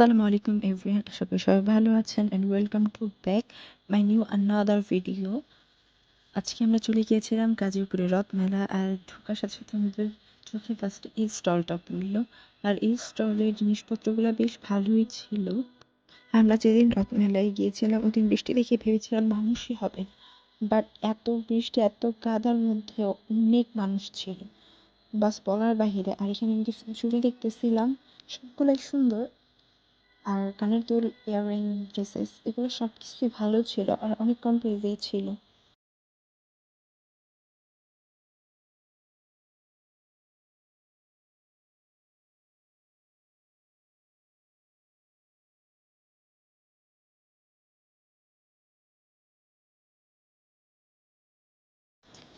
আসসালামু আলাইকুম এভরিওয়ান আশা করি সবাই ভালো আছেন and welcome to back my new another video আজকে আমরা চলে গিয়েছিলাম গাজীপুরে রথ মেলা আর ঢোকার সাথে সাথে আমাদের চোখে ফার্স্ট এই স্টলটা পড়ল। আর এই স্টলের জিনিসপত্রগুলো বেশ ভালোই ছিল। আমরা যেদিন রথ মেলায় গিয়েছিলাম, ওদিন বৃষ্টি দেখে ভেবেছিলাম মানুষই হবে। বাট এত বৃষ্টি, এত কাদার মধ্যে অনেক মানুষ ছিল। বাস বলার বাহিরে, আর এখানে আমি কিছু দেখতেছিলাম, সবগুলোই সুন্দর। আর কানের দুল ইয়াররিং ড্রেসেস এগুলো সব কিছুই ভালো ছিল আর অনেক কম প্রাইসেই ছিল।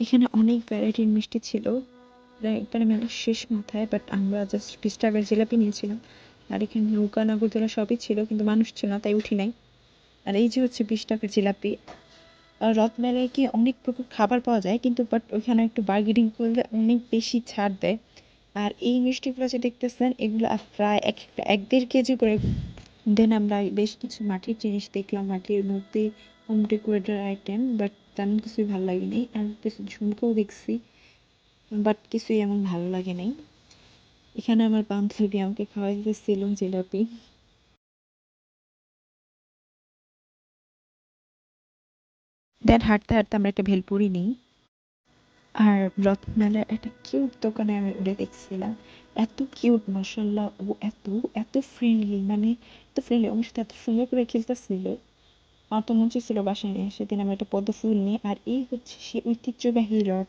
এখানে অনেক ভ্যারাইটির মিষ্টি ছিল। একবারে মেলার শেষ মাথায় বাট আমরা জাস্ট বিশ টাকার জিলাপি নিয়েছিলাম। আর এখানে নৌকা নাগরদোলা সবই ছিল, কিন্তু মানুষ ছিল না, তাই উঠি নাই। আর এই যে হচ্ছে বিশ টাকার জিলাপি। আর রথ মেলায় কি অনেক প্রকার খাবার পাওয়া যায়, কিন্তু বাট ওইখানে একটু বার্গেনিং করলে অনেক বেশি ছাড় দেয়। আর এই মিষ্টিগুলো যে দেখতেছেন, এগুলো প্রায় এক এক দেড় কেজি করে দেন আমরা বেশ কিছু মাটির জিনিস দেখলাম, মাটির মধ্যে হোম ডেকোরেটের আইটেম বাট তেমন কিছুই ভালো লাগেনি। আর কিছু ঝুমকোও দেখছি বাট কিছুই এমন ভালো লাগে নাই এখানে আমার বান্ধবী আমাকে খাওয়াই দিতেছিল, জিলাপি। দেন হাঁটতে হাঁটতে আমরা একটা ভেলপুরি নিই। আর রত্নালয় একটা কিউট দোকানে আমি উঠে দেখছিলাম। এত কিউট মাসাল্লাহ ও এত এত ফ্রেন্ডলি মানে এত ফ্রেন্ডলি আমার সাথে এত সুন্দর করে খেলতেছিল। আমার তো মন ছিল বাসায় নিয়ে সেদিন আমি একটা পদ্ম ফুল নিই। আর এই হচ্ছে সে ঐতিহ্যবাহী রথ।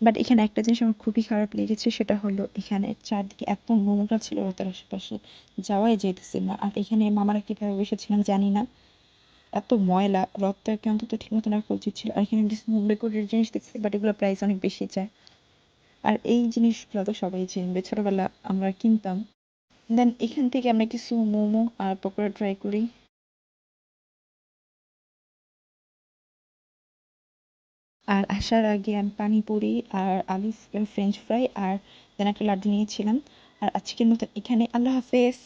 বাট এখানে একটা জিনিস আমার খুবই খারাপ লেগেছে, সেটা হলো এখানে চারদিকে এত নোংরা ছিল রথের আশেপাশে, যাওয়াই যেতেছিল না। আর এখানে মামারা কীভাবে বসেছিলাম জানি না। এত ময়লা রথটাকে অন্তত ঠিক মতো রাখা উচিত ছিল। আর এখানে কোটের জিনিস দেখছি বাট এগুলো প্রাইস অনেক বেশি চায়। আর এই জিনিসগুলো তো সবাই চিনবে। ছোটোবেলা আমরা কিনতাম। দেন এখান থেকে আমরা কিছু মোমো আর পকোড়া ট্রাই করি। আর আসার আগে আমি পানিপুরি আর আলু ফ্রেঞ্চ ফ্রাই আর দেন একটা লাড্ডু নিয়েছিলাম। আর আজকের মতো এখানে। আল্লাহ হাফেজ।